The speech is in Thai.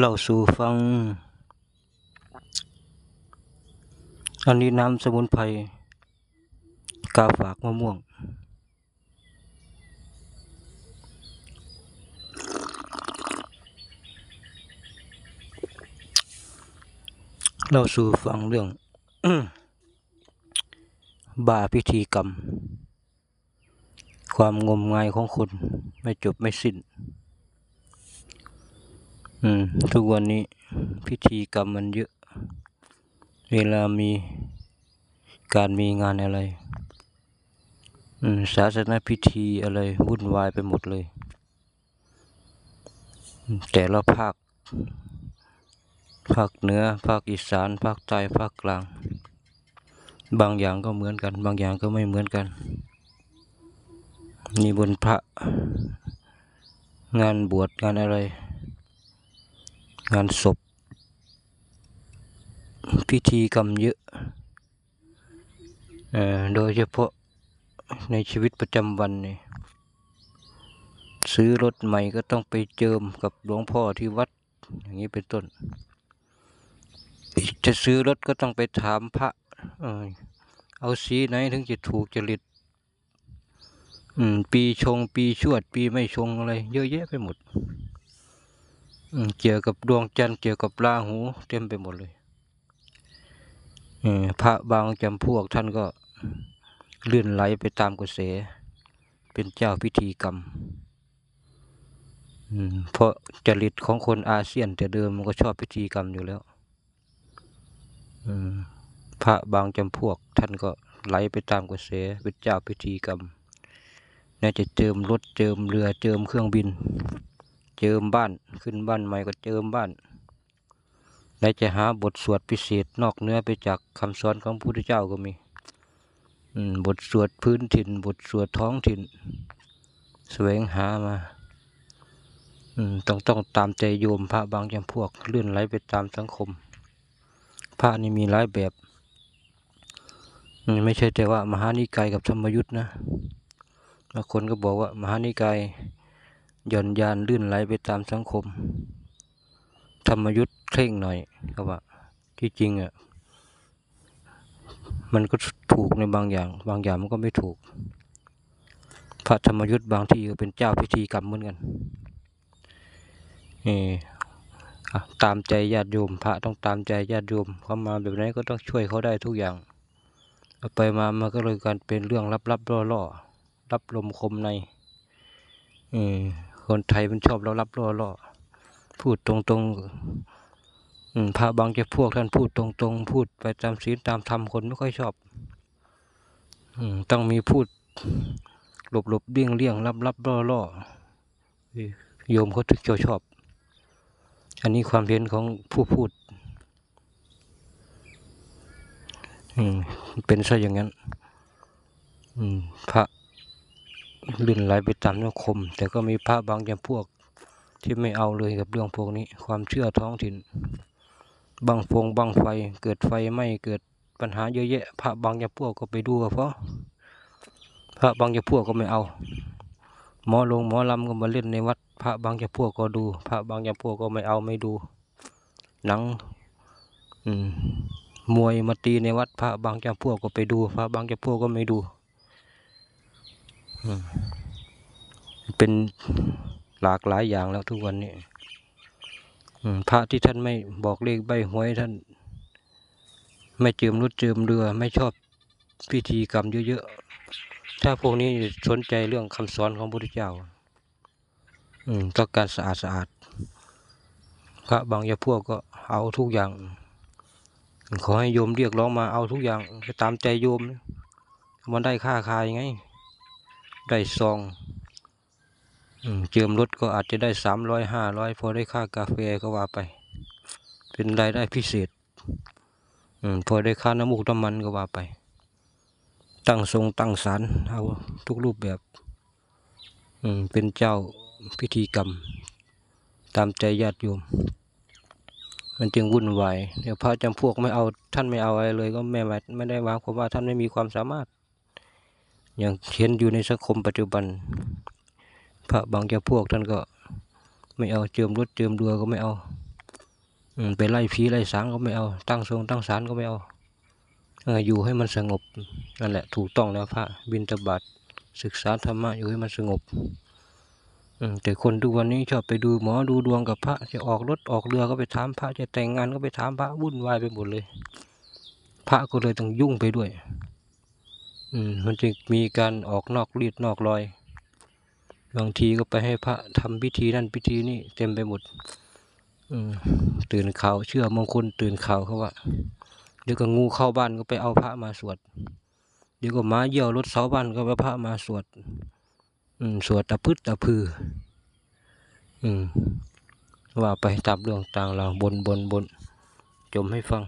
เล่าสู่ฟัง อันนี้น้ำสมุนไพรกาฝากมะม่วง เล่าสู่ฟังเรื่อง บาพิธีกรรม ความงมงายของคนไม่จบไม่สิ้น อืม ทุกวันนี้พิธีกรรมมันเยอะ เวลามีการมีงานอะไร อืม ศาสนาพิธีอะไรวุ่นวายไปหมดเลย แต่ละภาค ภาคเหนือ ภาคอีสาน ภาคใต้ ภาคกลาง บางอย่างก็เหมือนกัน บางอย่างก็ไม่เหมือนกันนี่บนพระ งานบวชงานอะไร งานศพ พิธีกรรมเยอะ โดยเฉพาะในชีวิตประจำวันนี่ซื้อรถใหม่ก็ต้องไปเจิมกับหลวงพ่อที่วัด อย่างนี้เป็นต้น จะซื้อรถก็ต้องไปถามพระ เอาสีไหนถึงจะถูกจริตปีชงปีชวด ปีไม่ชงอะไร เยอะแยะไปหมด เกี่ยวกับดวงจันทร์เกี่ยวกับราหูเต็มไปหมดเลยพระบางจำพวกท่านก็เลื่อนไหลไปตามกระแสเป็นเจ้าพิธีกรรมเพราะจริตของคนอาเซียนแต่เดิมมันก็ชอบพิธีกรรมอยู่แล้วพระบางจำพวกท่านก็ไหลไปตามกระแสเป็นเจ้าพิธีกรรมน่าจะเจิมรถเจิมเรือเจิมเครื่องบิน เจิมบ้าน ขึ้นบ้านใหม่ก็เจิมบ้านและจะหาบทสวดพิเศษนอกเนื้อไปจากคำสอนของพระพุทธเจ้าก็มีอบทสวดพื้นถิ่น บทสวดท้องถิ่นแสวงหามาต้องต้องตามใจโยมพระบางจำพวกเลื่อนไหลไปตามสังคม พระนี่มีหลายแบบไม่ใช่แต่ว่ามหานิกายกับธรรมยุทธ์นะบางคนก็บอกว่ามหานิกาย หย่อนยานลื่นไหลไปตามสังคม ธรรมยุทธ์เคร่งหน่อยก็ว่าที่จริงอะมันก็ถูกในบางอย่าง บางอย่างมันก็ไม่ถูก พระธรรมยุทธ์บางที่ก็เป็นเจ้าพิธีกรรมเหมือนกันนี่อะตามใจญาติโยม พระต้องตามใจญาติโยมเขามาแบบไหนก็ต้องช่วยเขาได้ทุกอย่างเอาไปมามันก็เลยการเป็นเรื่องลับๆล่อๆรับลมคมใน อืม คนไทยมันชอบเรารับล่อล่อพูดตรงตรงพระบางจะพวกท่านพูดตรงตรงพูดไปตามศีลตามธรรมคนไม่ค่อยชอบอืต้องมีพูดหลบหลบเลี่ยงเลี่ยงรับรับล่อล่อโยมเขาถึงจะชอบ อันนี้ความเห็นของผู้พูดอืเป็นซะอย่างนั้นอืมพระ ลื่นไหลไปตามสังคม แต่ก็มีพระบางจำพวกที่ไม่เอาเลยกับเรื่องพวกนี้ ความเชื่อท้องถิ่นบังฟงบังไฟเกิดไฟไหม้เกิดปัญหาเยอะแยะ พระบางจำพวกก็ไปดูกับเพราะพระบางจำพวกก็ไม่เอา หมอลงหมอลำก็มาเล่นในวัด พระบางจำพวกก็ดู พระบางจำพวกก็ไม่เอาไม่ดู หนังอืมมวยมาตีในวัด พระบางจำพวกก็ไปดู พระบางจำพวกก็ไม่ดู เป็นหลากหลายอย่างแล้วทุกวันนี้พระที่ท่านไม่บอกเลขใบหวยท่าน ไม่เจิมรถเจิมเรือ ไม่ชอบพิธีกรรมเยอะๆ ถ้าพวกนี้สนใจเรื่องคำสอนของพระพุทธเจ้าต้องการสะอาดสะอาดพระบางยาพวกก็เอาทุกอย่าง ขอให้โยมเรียกร้องมาเอาทุกอย่างไปตามใจโยม มันได้ค่าคายไง ได้ซองอเจิมรถก็อาจจะได้สามร้อยห้าร้อยพอได้ค่ากาแฟก็ว่าไป เป็นรายได้พิเศษอพอได้ค่าน้ำมูกน้ำมันก็ว่าไป ตั้งทรงตั้งศาลเอาทุกรูปแบบเป็นเจ้าพิธีกรรม ตามใจญาติโยม มันจึงวุ่นวายเดี๋ยวพระจำพวกไม่เอาท่านไม่เอาอะไรเลย ก็ไม่หมายไม่ได้หมายความว่าท่านไม่มีความสามารถ อย่างเห็นอยู่ในสังคมปัจจุบัน พระบางเจำพวกท่านก็ไม่เอาเจิมรถเจิมเรือก็ไม่เอาอไปไล่ผีไล่สางก็ไม่เอาตั้งทรงตั้งศาลก็ไม่เอาเอออยู่ให้มันสงบนั่นแหละถูกต้องแล้วพระบินตบาตศึกษาธรรมะอยู่ให้มันสงบแต่คนทุกวันนี้ชอบไปดูหมอดูดวงกับพระจะออกรถออกเรือก็ไปถามพระจะแต่งงานก็ไปถามพระวุ่นวายไปหมดเลย พระก็เลยต้องยุ่งไปด้วย มมันจึงมีการออกนอกรีดนอกรอย บางทีก็ไปให้พระทำพิธีนั่นพิธีนี่เต็มไปหมดอตื่นข่าวเชื่อมงคลตื่นข่าวเขาว่า เดี๋ยวก็งูเข้าบ้านก็ไปเอาพระมาสวด เดี๋ยวก็หมาเยี่ยวรถเสาบ้านก็ไปพระมาสวดอืมสวดตะพึดตะพือ อืมว่าไปตามเรื่องต่างเราบนบนบน จมให้ฟัง